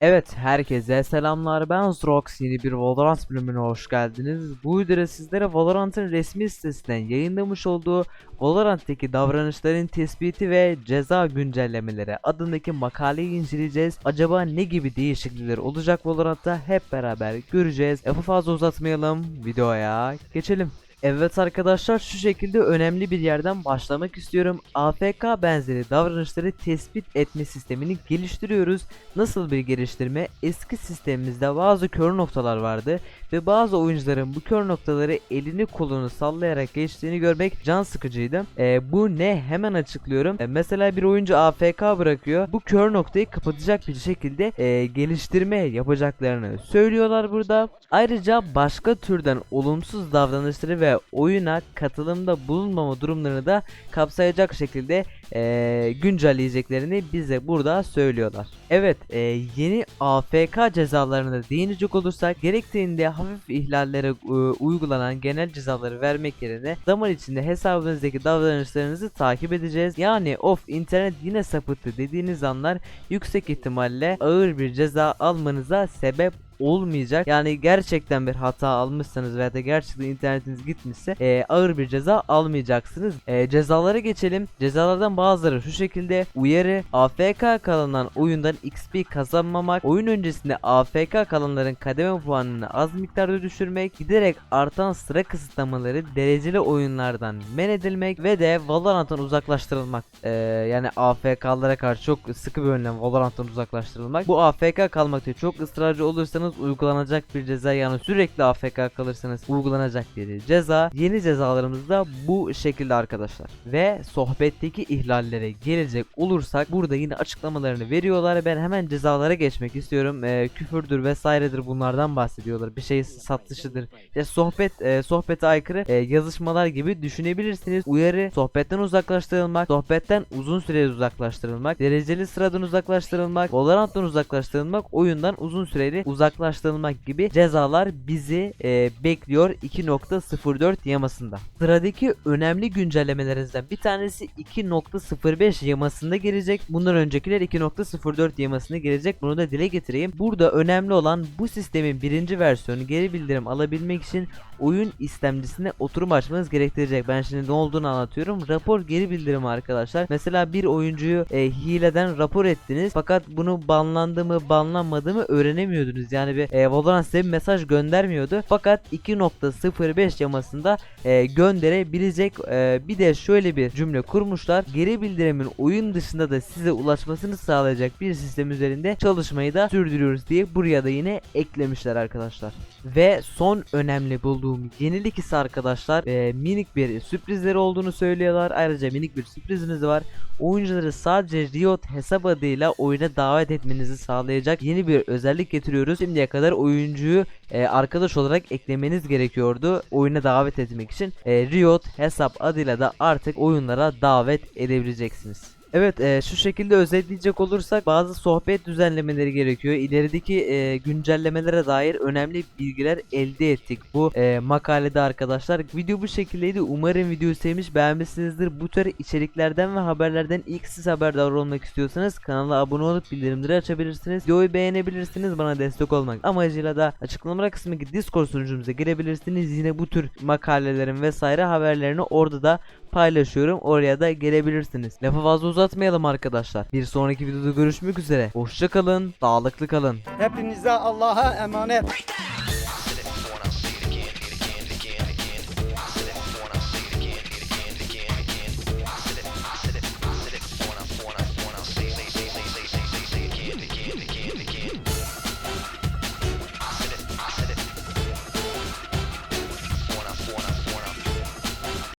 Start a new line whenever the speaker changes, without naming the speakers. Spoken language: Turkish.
Evet herkese selamlar ben Zrox yeni bir Valorant bölümüne hoş geldiniz. Bu videoda sizlere Valorant'ın resmi sitesinden yayınlamış olduğu Valorant'taki davranışların tespiti ve ceza güncellemeleri adındaki makaleyi inceleyeceğiz. Acaba ne gibi değişiklikler olacak Valorant'ta hep beraber göreceğiz. Lafı fazla uzatmayalım videoya geçelim. Evet arkadaşlar şu şekilde önemli bir yerden başlamak istiyorum. AFK benzeri davranışları tespit etme sistemini geliştiriyoruz. Nasıl bir geliştirme? Eski sistemimizde bazı kör noktalar vardı ve bazı oyuncuların bu kör noktaları elini kolunu sallayarak geçtiğini görmek can sıkıcıydı. Ee, bu ne? Hemen açıklıyorum. Ee, mesela bir oyuncu AFK bırakıyor. Bu kör noktayı kapatacak bir şekilde e, geliştirme yapacaklarını söylüyorlar burada. Ayrıca başka türden olumsuz davranışları ve oyuna katılımda bulunmama durumlarını da kapsayacak şekilde e, güncelleyeceklerini bize burada söylüyorlar. Evet e, yeni AFK cezalarına değinecek olursak gerektiğinde hafif ihlallere e, uygulanan genel cezaları vermek yerine zaman içinde hesabınızdaki davranışlarınızı takip edeceğiz. Yani of internet yine sapıttı dediğiniz anlar yüksek ihtimalle ağır bir ceza almanıza sebep olmayacak. Yani gerçekten bir hata almışsanız veya da gerçekten internetiniz gitmişse e, ağır bir ceza almayacaksınız. E, cezalara geçelim. Cezalardan bazıları şu şekilde uyarı, AFK kalınan oyundan XP kazanmamak, oyun öncesinde AFK kalanların kademe puanını az miktarda düşürmek, giderek artan sıra kısıtlamaları dereceli oyunlardan men edilmek ve de Valorant'tan uzaklaştırılmak. E, yani AFK'lara karşı çok sıkı bir önlem Valorant'tan uzaklaştırılmak. Bu AFK kalmakta çok ısrarcı olursanız uygulanacak bir ceza yani sürekli AFK kalırsanız uygulanacak bir ceza. Yeni cezalarımız da bu şekilde arkadaşlar. Ve sohbetteki ihlallere gelecek olursak burada yine açıklamalarını veriyorlar. Ben hemen cezalara geçmek istiyorum. Ee, küfürdür vesairedir bunlardan bahsediyorlar. Bir şey satışıdır. İşte sohbet e, sohbete aykırı e, yazışmalar gibi düşünebilirsiniz. Uyarı sohbetten uzaklaştırılmak, sohbetten uzun süre uzaklaştırılmak, dereceli sıradan uzaklaştırılmak, Valorant'tan uzaklaştırılmak, oyundan uzun süreli uzaklaştırılmak gibi cezalar bizi e, bekliyor 2.04 yamasında. Sıradaki önemli güncellemelerimizden bir tanesi 2.05 yamasında gelecek. Bundan öncekiler 2.04 yamasında gelecek. Bunu da dile getireyim. Burada önemli olan bu sistemin birinci versiyonu geri bildirim alabilmek için oyun istemcisine oturum açmanız gerektirecek. Ben şimdi ne olduğunu anlatıyorum. Rapor geri bildirimi arkadaşlar. Mesela bir oyuncuyu e, hileden rapor ettiniz fakat bunu banlandı mı banlanmadı mı öğrenemiyordunuz. Yani bir e, Valorant size bir mesaj göndermiyordu. Fakat 2.05 yamasında e, gönderebilecek. E, bir de şöyle bir cümle kurmuşlar. Geri bildirimin oyun dışında da size ulaşmasını sağlayacak bir sistem üzerinde çalışmayı da sürdürüyoruz diye buraya da yine eklemişler arkadaşlar. Ve son önemli bulduğum yenilik ise arkadaşlar e, minik bir sürprizleri olduğunu söylüyorlar. Ayrıca minik bir sürprizimiz var. Oyuncuları sadece Riot hesap adıyla oyuna davet etmenizi sağlayacak yeni bir özellik getiriyoruz. Şimdiye kadar oyuncuyu e, arkadaş olarak eklemeniz gerekiyordu oyuna davet etmek için. E, Riot hesap adıyla da artık oyunlara davet edebileceksiniz. Evet e, şu şekilde özetleyecek olursak bazı sohbet düzenlemeleri gerekiyor. İlerideki e, güncellemelere dair önemli bilgiler elde ettik bu e, makalede arkadaşlar. Video bu şekildeydi. Umarım videoyu sevmiş beğenmişsinizdir. Bu tür içeriklerden ve haberlerden ilk siz haberdar olmak istiyorsanız kanala abone olup bildirimleri açabilirsiniz. Videoyu beğenebilirsiniz. Bana destek olmak amacıyla da açıklamalar kısmındaki Discord sunucumuza girebilirsiniz. Yine bu tür makalelerin vesaire haberlerini orada da paylaşıyorum. Oraya da gelebilirsiniz. Lafı fazla uzatmayalım arkadaşlar. Bir sonraki videoda görüşmek üzere. Hoşça kalın, sağlıklı kalın.
Hepinize Allah'a emanet.